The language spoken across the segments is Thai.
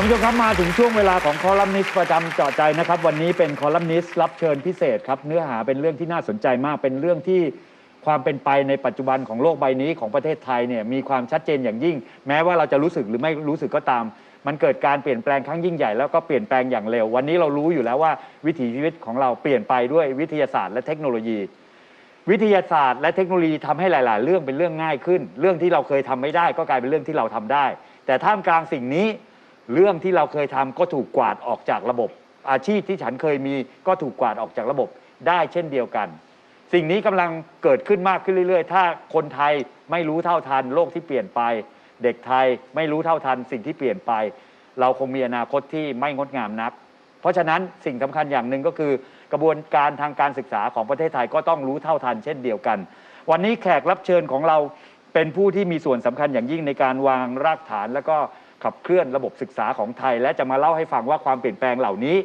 านผู้ชมครับมาถึงช่วงเวลาของคอลัมนิสต์ประจำเจาะใจนะครับ วันนี้เป็นคอลัมนิสต์รับเชิญพิเศษครับ เนื้อหาเป็นเรื่องที่น่าสนใจมาก เป็นเรื่องที่ความเป็นไปในปัจจุบันของโลกใบนี้ของประเทศไทยเนี่ยมีความชัดเจนอย่างยิ่ง แม้ว่าเราจะรู้สึกหรือไม่รู้สึกก็ตาม มันเกิดการเปลี่ยนแปลงครั้งยิ่งใหญ่แล้วก็เปลี่ยนแปลงอย่างเร็ว วันนี้เรารู้อยู่แล้วว่าวิถีชีวิตของเราเปลี่ยนไปด้วยวิทยาศาสตร์และเทคโนโลยีวิทยาศาสตร์และเทคโนโลยีทำให้หลาย ๆ เรื่องเป็นเรื่องง่ายขึ้น เรื่องที่เราเคยทำไม่ได้ก็กลายเป็นเรื่องที่เราทำได้ แต่ท่ามกลางสิ่งนี้ เรื่องที่เราเคยทำก็ถูกกวาดออกจากระบบ อาชีพที่ฉันเคยมีก็ถูกกวาดออกจากระบบได้เช่นเดียวกัน สิ่งนี้กำลังเกิดขึ้นมากขึ้นเรื่อยๆ ถ้าคนไทยไม่รู้เท่าทันโลกที่เปลี่ยนไป เด็กไทยไม่รู้เท่าทันสิ่งที่เปลี่ยนไป เราคงมีอนาคตที่ไม่งดงามนัก เพราะฉะนั้นสิ่งสำคัญอย่างหนึ่งก็คือ กระบวนการทางการศึกษาของประเทศไทยก็ต้องรู้เท่าทันเช่นเดียวกัน วันนี้แขกรับเชิญของเราเป็นผู้ที่มีส่วนสำคัญอย่างยิ่งในการวางรากฐาน แล้วก็ ขับเคลื่อนระบบศึกษาของไทย และจะมาเล่าให้ฟังว่าความเปลี่ยนแปลงเหล่านี้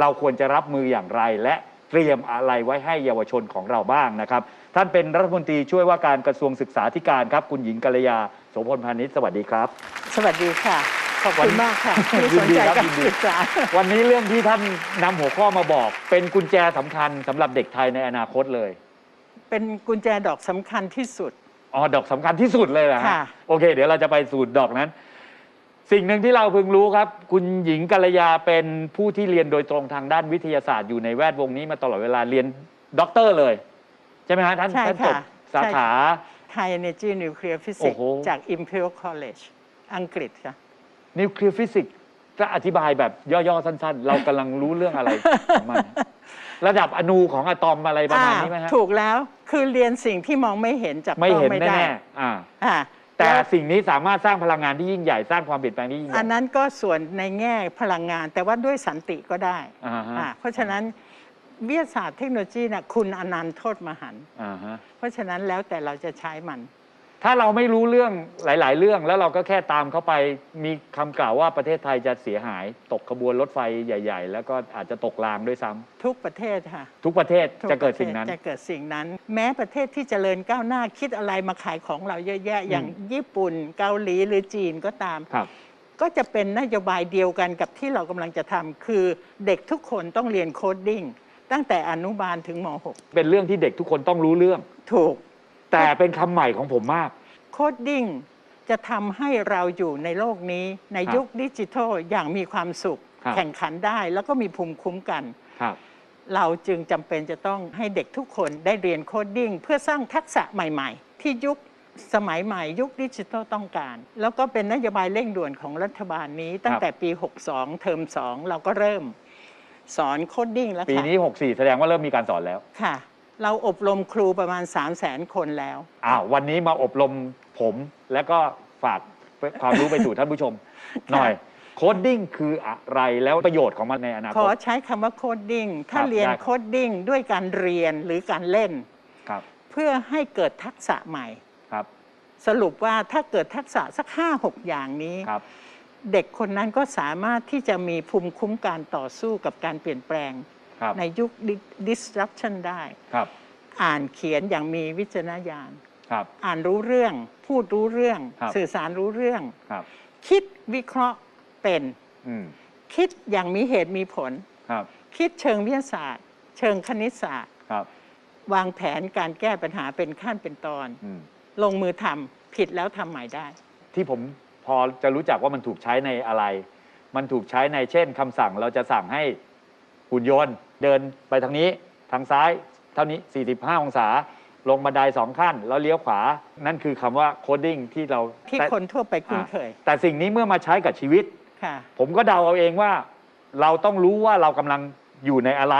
เราควรจะรับมืออย่างไร และเตรียมอะไรไว้ให้เยาวชนของเราบ้างนะครับ ท่านเป็นรัฐมนตรีช่วยว่าการกระทรวงศึกษาธิการครับ คุณหญิงกัลยาโสพลพานิชสวัสดีครับ สวัสดีค่ะ ขอบคุณมากค่ะที่ยิสนนดีใจครับการยินดีศึกษาวันนี้เรื่องที่ท่านนำหัวข้อมาบอก เป็นกุญแจสำคัญสำหรับเด็กไทยในอนาคตเลย เป็นกุญแจดอกสำคัญที่สุดอ๋อดอกสำคัญที่สุดเลยเหรอฮะค่ะโอเค เดี๋ยวเราจะไปสู่ดอกนั้น สิ่งหนึ่งที่เราเพิ่งรู้ครับ คุณหญิงกัลยาเป็นผู้ที่เรียนโดยตรงทางด้านวิทยาศาสตร์อยู่ในแวดวงนี้มาตลอดเวลาเรียนด็อกเตอร์เลย ใช่ไหมฮะท่านใช่ท่านจบค่ะสาขา High Energy Nuclear โอ้ Physics โห จาก Imperial College อังกฤษค่ะ นิวเคลียร์ฟิสิกส์จะอธิบายแบบย่อๆ สั้นๆ เรากำลังรู้เรื่องอะไรของมัน ระดับอนูของอะตอมอะไรประมาณนี้ไหมฮะ อ่าถูกแล้วคือเรียนสิ่งที่มองไม่เห็นจับไม่ต้องเห็นไม่ได้แน่ๆอ่า อ่า แต่ล้วสิ่งนี้สามารถสร้างพลังงานที่ยิ่งใหญ่สร้างความเปลี่ยนแปลงที่ยิ่งใหญ่อันนั้นก็ส่วนในแง่พลังงาน แต่ว่าด้วยสันติก็ได้อ่าฮะอ่าเพราะฉะนั้นวิทยาศาสตร์เทคโนโลยีนะคุณอนันต์โทษมหันต์อ่าฮะเพราะฉะนั้นแล้วแต่เราจะใช้มัน ถ้าเราไม่รู้เรื่องหลาย ๆ เรื่องแล้วเราก็แค่ตามเข้าไปมีคำกล่าวว่าประเทศไทยจะเสียหายตกขบวนรถไฟใหญ่ ๆ แล้วก็อาจจะตกรางด้วยซ้ำทุกประเทศค่ะทุกประเทศทุกจะเกิดประทศสิ่งนั้น จะเกิดสิ่งนั้น แม้ประเทศที่เจริญก้าวหน้าคิดอะไรมาขายของเราเยอะแยะ อย่างญี่ปุ่นเกาหลีหรือจีนก็ตาม ครับ ก็จะเป็นนโยบายเดียวกันกับที่เรากำลังจะทำคือเด็กทุกคนต้องเรียนโคดดิ้งตั้งแต่อนุบาลถึงม เป็นเรื่องที่เด็กทุกคนต้องรู้เรื่อง .6 ถูก แต่เป็นคำใหม่ของผมมาก โคดดิ้งจะทำให้เราอยู่ในโลกนี้ในครับยุคดิจิทัลอย่างมีความสุข ครับ แข่งขันได้แล้วก็มีภูมิคุ้มกัน ครับ เราจึงจำเป็นจะต้องให้เด็กทุกคนได้เรียนโคดดิ้งเพื่อสร้างทักษะใหม่ ๆ ที่ยุคสมัยใหม่ ยุคดิจิทัลต้องการ แล้วก็เป็นนโยบายเร่งด่วนของรัฐบาลนี้ ตั้งแต่ปี 62 เทอม 2 เราก็เริ่ม สอนโคดดิ้งแล้วปีค่ะนี้ 64 แสดงว่าเริ่มมีการสอนแล้ว ค่ะ เราอบรมครูประมาณ 3 0 0 0 0 0 คนแล้ว อ้าววันนี้มาอบรมผมแล้วก็ฝากความรู้ไปสู่ท่านผู้ชม หน่อยโคดดิ้งคืออะไรแล้วประโยชน์ของมันในอนาขคอต ใช้คำว่าโคดดิ้งถ้าครับเรียนได้ครับโคดดิ้งด้วยการเรียนหรือการเล่น ครับเพื่อให้เกิดทักษะใหม่ ครับสรุปว่าถ้าเกิดทักษะสัก 5 6 อย่างนี้ ครับ เด็กคนนั้นก็สามารถที่จะมีภูมิคุ้มกันต่อสู้กับการเปลี่ยนแปลงครับ ในยุค disruption ได้ครับอ่านเขียนอย่างมีวิจารณญาณครับอ่านรู้เรื่อง พูดรู้เรื่องครับสื่อสารรู้เรื่องครับคิดวิเคราะห์เป็นอืมคิดอย่างมีเหตุมีผลครับคิดเชิงวิทยาศาสตร์ เชิงคณิตศาสตร์ครับวางแผนการแก้ปัญหาเป็นขั้นเป็นตอนอืมลงมือทำผิดแล้วทำใหม่ได้ ที่ผมพอจะรู้จักว่ามันถูกใช้ในอะไร มันถูกใช้ในเช่นคำสั่งเราจะสั่งให้ หุ่นยนต์ เดินไปทางนี้ทางซ้ายเท่านี้ 45 องศา ลงบันไดสองขั้น แล้วเลี้ยวขวา นั่นคือคำว่าโคดดิ้งที่เราที่แต่คนทั่วไปคุ้นเคยอ่าแต่สิ่งนี้เมื่อมาใช้กับชีวิต ค่ะ ผมก็เดาเอาเองว่า เราต้องรู้ว่าเรากำลังอยู่ในอะไร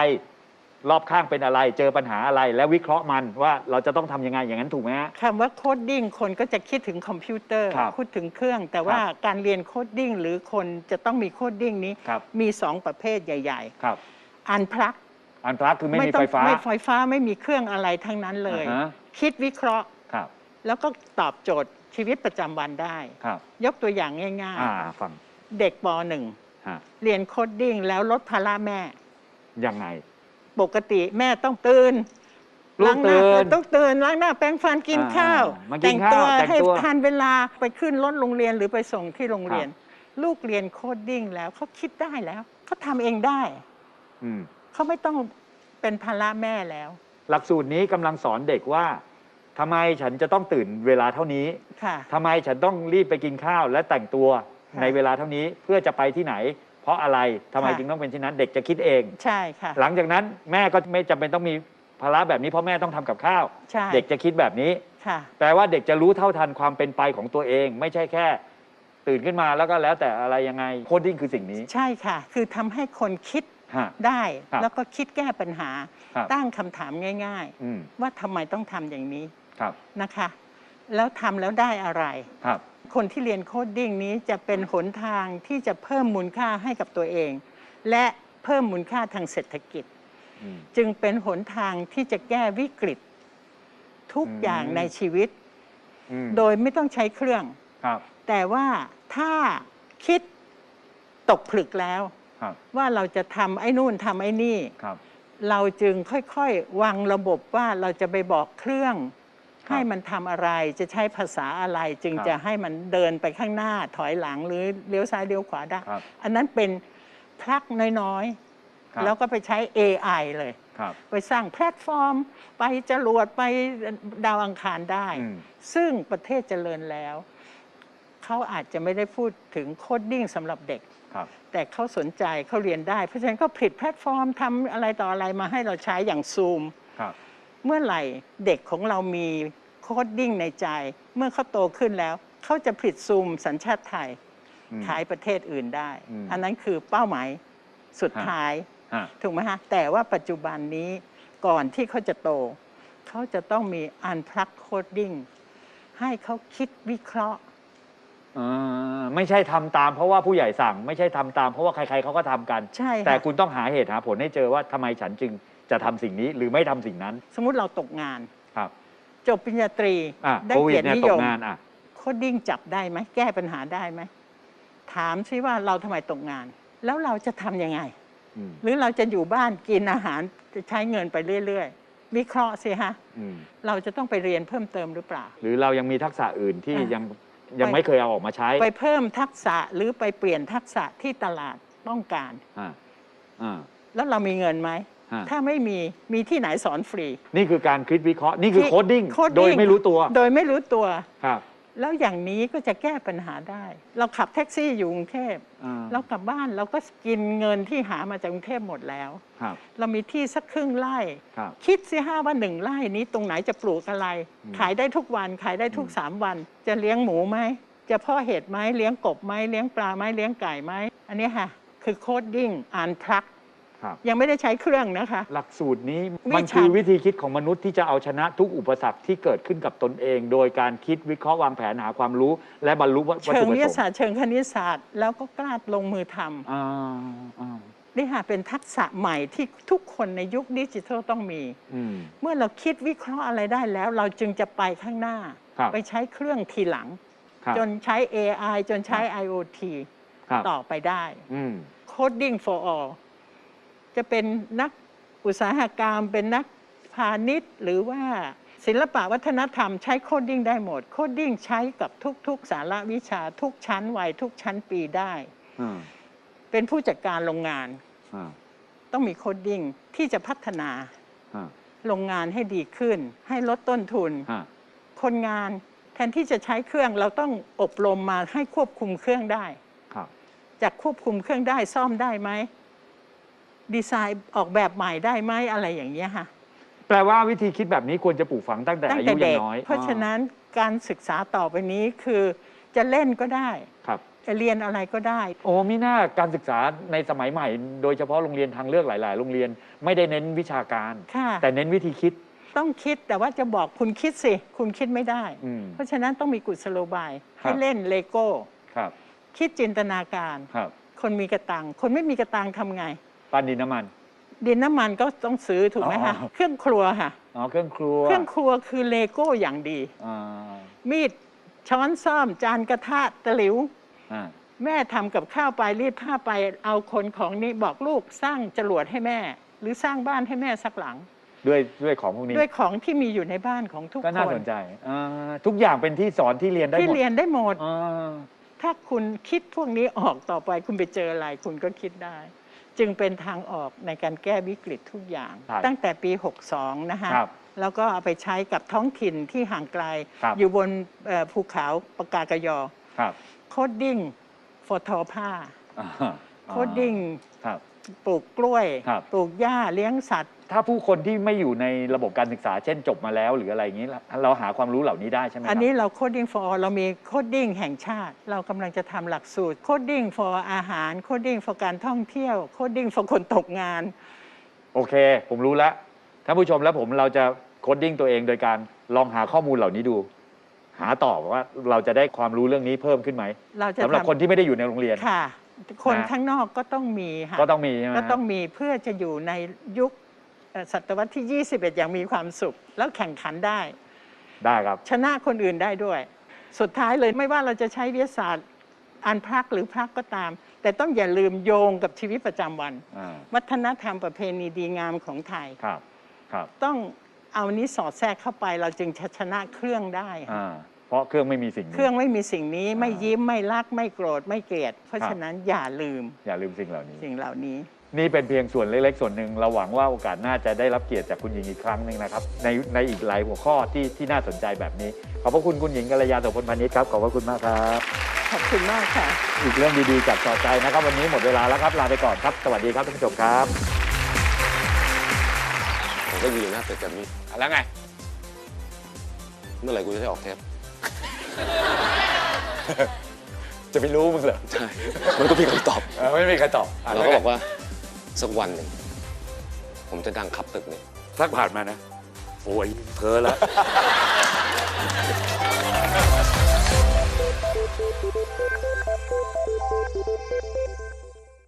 รอบข้างเป็นอะไร เจอปัญหาอะไร แล้ววิเคราะห์มันว่าเราจะต้องทำยังไงอย่างนั้นถูกไหมฮะ คำว่าโคดดิ้งคนก็จะคิดถึงคอมพิวเตอร์ครับพูดถึงเครื่อง แต่ว่าการเรียนโคดดิ้งหรือคนจะต้องมีโคดดิ้งนี้ครับ มีสองประเภทใหญ่ครับๆ อันพลักอันพลักคือไม่มีต้อไฟงฟ้า ไม่ไฟฟ้าไม่มีเครื่องอะไรทั้งนั้นเลย อ่าฮะ คิดวิเคราะห์ครับแล้วก็ตอบโจทย์ชีวิตประจำวันได้ ครับ ยกตัวอย่างง่าย อ่าฟังๆ เด็กป .1 ฮะเรียนโคดดิ้งแล้วลดภาระแม่ ยังไง ปกติแม่ต้องตื่นลูกล้างหน้าตื่นต้องตื่นล้างหน้าแปรงฟันกินอ่าข้าว มากินข้าวแต่งให้ตัวทันเวลาไปขึ้นรถโรงเรียนหรือไปส่งที่โรงเรียน ลูกเรียนโคดดิ้งแล้วเขาคิดได้แล้วเขาทำเองได้ อืม เขาไม่ต้องเป็นภาระแม่แล้วหลักสูตรนี้กำลังสอนเด็กว่าทำไมฉันจะต้องตื่นเวลาเท่านี้ค่ะ ทำไมฉันต้องรีบไปกินข้าวและแต่งตัวค่ะ ในเวลาเท่านี้เพื่อจะไปที่ไหน เพราะอะไรทำไมค่ะ จึงต้องเป็นเช่นนั้น เด็กจะคิดเอง ใช่ค่ะ หลังจากนั้นแม่ก็ไม่จำเป็นต้องมีภาระแบบนี้เพราะแม่ต้องทำกับข้าว ใช่ เด็กจะคิดแบบนี้ ค่ะ แปลว่าเด็กจะรู้เท่าทันความเป็นไปของตัวเอง ไม่ใช่แค่ ตื่นขึ้นมาแล้วก็แล้วแต่อะไรยังไงโคดดิ้งคือสิ่งนี้ใช่ค่ะ คือทำให้คนคิดฮะ ได้ ครับแล้วก็คิดแก้ปัญหา ครับ ตั้งคำถามง่าย อืมๆ ว่าทำไมต้องทำอย่างนี้ครับนะคะ แล้วทำแล้วได้อะไร ครับ คนที่เรียนโคดดิ้งนี้จะเป็นหนทางที่จะเพิ่มมูลค่าให้กับตัวเอง และเพิ่มมูลค่าทางเศรษฐกิจอืมจึงเป็นหนทางที่จะแก้วิกฤต ทุกอืมอย่างในชีวิตอืมโดยไม่ต้องใช้เครื่องครับแต่ว่าถ้าคิดตกผลึกแล้วครับว่าเราจะทำไอ้นู่นทำไอ้นี่ครับเราจึงค่อยๆวางระบบว่าเราจะไปบอกเครื่องครับ ให้มันทำอะไรจะใช้ภาษาอะไรจึงครับจะให้มันเดินไปข้างหน้าถอยหลังหรือเลี้ยวซ้ายเลี้ยวขวาได้ครับอันนั้นเป็นพลักน้อยครับๆแล้วก็ไปใช้ AI เลยครับไปสร้างแพลตฟอร์ม ไปจรวดไปดาวอังคารได้อืมซึ่งประเทศเจริญแล้ว เขาอาจจะไม่ได้พูดถึงโคดดิ้งสำหรับเด็กครับแต่เขาสนใจเขาเรียนได้ เพราะฉะนั้นก็ผลิตแพลตฟอร์มทำอะไรต่ออะไรมาให้เราใช้อย่างซูมครับ เมื่อไหร่เด็กของเรามีโคดดิ้งในใจ เมื่อเขาโตขึ้นแล้วเขาจะผลิตซูมสัญชาติไทยอืมขายประเทศอื่นได้อืมอันนั้นคือเป้าหมายสุดฮะท้ายฮะถูกไหมฮะ แต่ว่าปัจจุบันนี้ก่อนที่เขาจะโต เขาจะต้องมีอันพลักโคดดิ้งให้เขาคิดวิเคราะห์อ่าไม่ใช่ทำตามเพราะว่าผู้ใหญ่สั่ง ไม่ใช่ทำตามเพราะว่าใครๆเขาก็ทำกันใช่ค่ะแต่คุณต้องหาเหตุหาผลให้เจอว่าทำไมฉันจึง จะทำสิ่งนี้หรือไม่ทำสิ่งนั้น สมมุติเราตกงาน ครับจบปริญญาตรีอะได้โควิดเกียรติเนี่ยนิตยกมงานอะ โคดดิ้งจับได้ไหมแก้ปัญหาได้ไหมถามซิว่าเราทำไมตกงาน แล้วเราจะทำยังไง อืมหรือเราจะอยู่บ้านกินอาหารจะใช้เงินไปเรื่อยๆ วิเคราะห์สิฮะ อืมเราจะต้องไปเรียนเพิ่มเติมหรือเปล่า หรือเรายังมีทักษะอื่นที่อะยังยังไม่เคยเอาออกมาใช้ไปเพิ่มทักษะหรือไปเปลี่ยนทักษะที่ตลาดต้องการ อ่าอ่าแล้วเรามีเงินไหม ฮะ ถ้าไม่มีมีที่ไหนสอนฟรี นี่คือการคิดวิเคราะห์นี่คือที่โคดดิ้งโคดดิ้งโดยไม่รู้ตัวโดยไม่รู้ตัว ครับ แล้วอย่างนี้ก็จะแก้ปัญหาได้ เราขับแท็กซี่อยู่กรุงเทพอ่า เรากลับบ้านเราก็กินเงินที่หามาจากกรุงเทพหมดแล้ว ครับ เรามีที่สักครึ่งไร่ ครับ คิดสิห้าว่าหนึ่งไร่นี้ตรงไหนจะปลูกอะไร อืมขายได้ทุกวันขายได้ทุกอืม สามวัน จะเลี้ยงหมูไหม จะเพ่อเห็ดไหมเลี้ยงกบไหมเลี้ยงปลาไหมเลี้ยงไก่ไหมอันนี้ค่ะ คือโคดดิ้งอ่านพลัก ครับยังไม่ได้ใช้เครื่องนะคะ หลักสูตรนี้วิมันชาคือวิธีคิดของมนุษย์ที่จะเอาชนะทุกอุปสรรคที่เกิดขึ้นกับตนเอง โดยการคิดวิเคราะห์วางแผนหาความรู้ และบรรลุวัตถุเชิงประวิทสยางศาสตค์ร์เชิงคณิตศาสตร์ แล้วก็กล้าลงมือทำอ่าอ่านี่ค่ะเป็นทักษะใหม่ที่ทุกคนในยุคดิจิทัลต้องมี อืม เมื่อเราคิดวิเคราะห์อะไรได้แล้ว เราจึงจะไปข้างหน้า ครับไปใช้เครื่องทีหลัง ครับจนใช้ AI จนใช้ IoT ครับ ต่อไปได้ อืม Coding for all จะเป็นนักอุตสาหกรรม เป็นนักพาณิชย์ หรือว่าศิลปะวัฒนธรรมใช้โคดดิ้งได้หมด โคดดิ้งใช้กับทุก ๆ สาระวิชาทุกชั้นวัยทุกชั้นปีได้อ่าเป็นผู้จัดการโรงงานอ่าต้องมีโคดดิ้งที่จะพัฒนาอ่าโรงงานให้ดีขึ้น ให้ลดต้นทุนอ่าคนงานแทนที่จะใช้เครื่องเราต้องอบรมมาให้ควบคุมเครื่องได้ครับจากควบคุมเครื่องได้ซ่อมได้ไหม ดีไซน์ออกแบบใหม่ได้ไหมอะไรอย่างเงี้ยค่ะแปลว่าวิธีคิดแบบนี้ควรจะปลูกฝังตั้งแต่ตั้งอาแต่ยุยัเด็งกน้อยเพราะฉะนั้นการศึกษาต่อไปนี้คือจะเล่นก็ได้ครับ จะเรียนอะไรก็ได้ โอ้มิน่าการศึกษาในสมัยใหม่ โดยเฉพาะโรงเรียนทางเลือกหลาย ๆ โรงเรียนไม่ได้เน้นวิชาการ ค่ะ แต่เน้นวิธีคิด ต้องคิดแต่ว่าจะบอกคุณคิดสิ คุณคิดไม่ได้ อืม เพราะฉะนั้นต้องมีกุศโลบาย ครัให้บเล่นเลโก้ ครับ คิดจินตนาการ ครับ คนมีกระตัง คนไม่มีกระตังทำไง ปั้นดินน้ำมัน ดินน้ำมันก็ต้องซื้อถูกไหมคะอ๋อ เครื่องครัวค่ะ อ๋อเครื่องครัวเครื่องครัวคือเลโก้อย่างดี อ่ามีดช้อนซ่อม จานกระทะตะหลิว อ่าแม่ทำกับข้าวไปรีดผ้าไปเอาคนของนี้บอกลูกสร้างจรวดให้แม่ หรือสร้างบ้านให้แม่สักหลัง ด้วยด้วยของพวกนี้ด้วยของที่มีอยู่ในบ้านของทุกก็คน่านสนใจอ่าทุกอย่างเป็นที่สอนที่เรียนได้หมดที่เรียนได้หมด อ่าถ้าคุณคิดพวกนี้ออกต่อไปคุณไปเจออะไรคุณก็คิดได้ จึงเป็นทางออกในการแก้วิกฤตทุกอย่างใช่ตั้งแต่ปี 62 นะคะครับแล้วก็เอาไปใช้กับท้องถิ่นที่ห่างไกล ครับ อยู่บนเอ่อภูเขาปากากยอครับโคดดิ้งฟอทอผ้าอ่าโคดดิ้งครับ ปลูกกล้วย ครับ ปลูกหญ้าเลี้ยงสัตว์ ถ้าผู้คนที่ไม่อยู่ในระบบการศึกษา เช่นจบมาแล้วหรืออะไรอย่างนี้เราหาความรู้เหล่านี้ได้ใช่ไหมครับอันนี้เราโคดดิ้ง for all เรามีโคดดิ้งแห่งชาติ เรากำลังจะทำหลักสูตรโคดดิ้ง for อาหารโคดดิ้ง for การท่องเที่ยวโคดดิ้ง for คนตกงาน โอเค ผมรู้แล้วท่านผู้ชมและผมเราจะโคดดิ้งตัวเองโดยการลองหาข้อมูลเหล่านี้ดู หาต่อว่าเราจะได้ความรู้เรื่องนี้เพิ่มขึ้นไหมเราจะสำหรับทำคนที่ไม่ได้อยู่ในโรงเรียน ค่ะ คนนะข้างนอกก็ต้องมีค่ะก็ต้องมีใช่ไหมก็ต้องมีเพื่อจะอยู่ในยุคเอ่อศตวรรษที่ 21 อย่างมีความสุข แล้วแข่งขันได้ ได้ครับ ชนะคนอื่นได้ด้วย สุดท้ายเลยไม่ว่าเราจะใช้วิทยาศาสตร์อันพรักหรือพรักก็ตาม แต่ต้องอย่าลืมโยงกับชีวิตประจำวัน อ่า วัฒนธรรมประเพณีดีงามของไทย ครับ ครับ ต้องเอานี้สอดแทรกเข้าไปเราจึงจะชนะเครื่องได้ค่ะ อ่าเพ ราะเครื่องไม่มีสิ่งนี้ เครื่องไม่มีสิ่งนี้ไม่อ่ายิ้ยิ้มไม่รักไม่โกรธไม่เกลียด เพราะครับฉะนั้นอย่าลืมอย่าลืมสิ่งเหล่านี้ สิ่งเหล่านี้ นี่เป็นเพียงส่วนเล็กๆ ส่วนหนึ่งเราหวังว่าโอกาสหน้าจะได้รับเกียรติจากคุณหญิงอีกครั้งหนึ่งนะครับ ในในอีกหลายหัวข้อที่ที่น่าสนใจแบบนี้ ขอบพระคุณคุณหญิงกัลยาโสพลพานิชครับขอบพระคุณมากครับ ขอบคุณมากค่ะ อีกเรื่องดีๆจากจอใจนะครับ วันนี้หมดเวลาแล้วครับลาไปก่อนครับสวัสดีครับท่านผู้ชมครับผมก็ยืนอยู่หน้าตึกแบบนี้แล้วไง เมื่อไหร่กูจะได้ออกเทป จะไปรู้มึงเหรอใช่มันก็มีคำตอบไม่มีใครตอบเราก็บอกว่าสักวันหนึ่งผมจะดังขับตึกเนี่ยสักผ่านมานะ โอ้ยเธอแล้ว Thank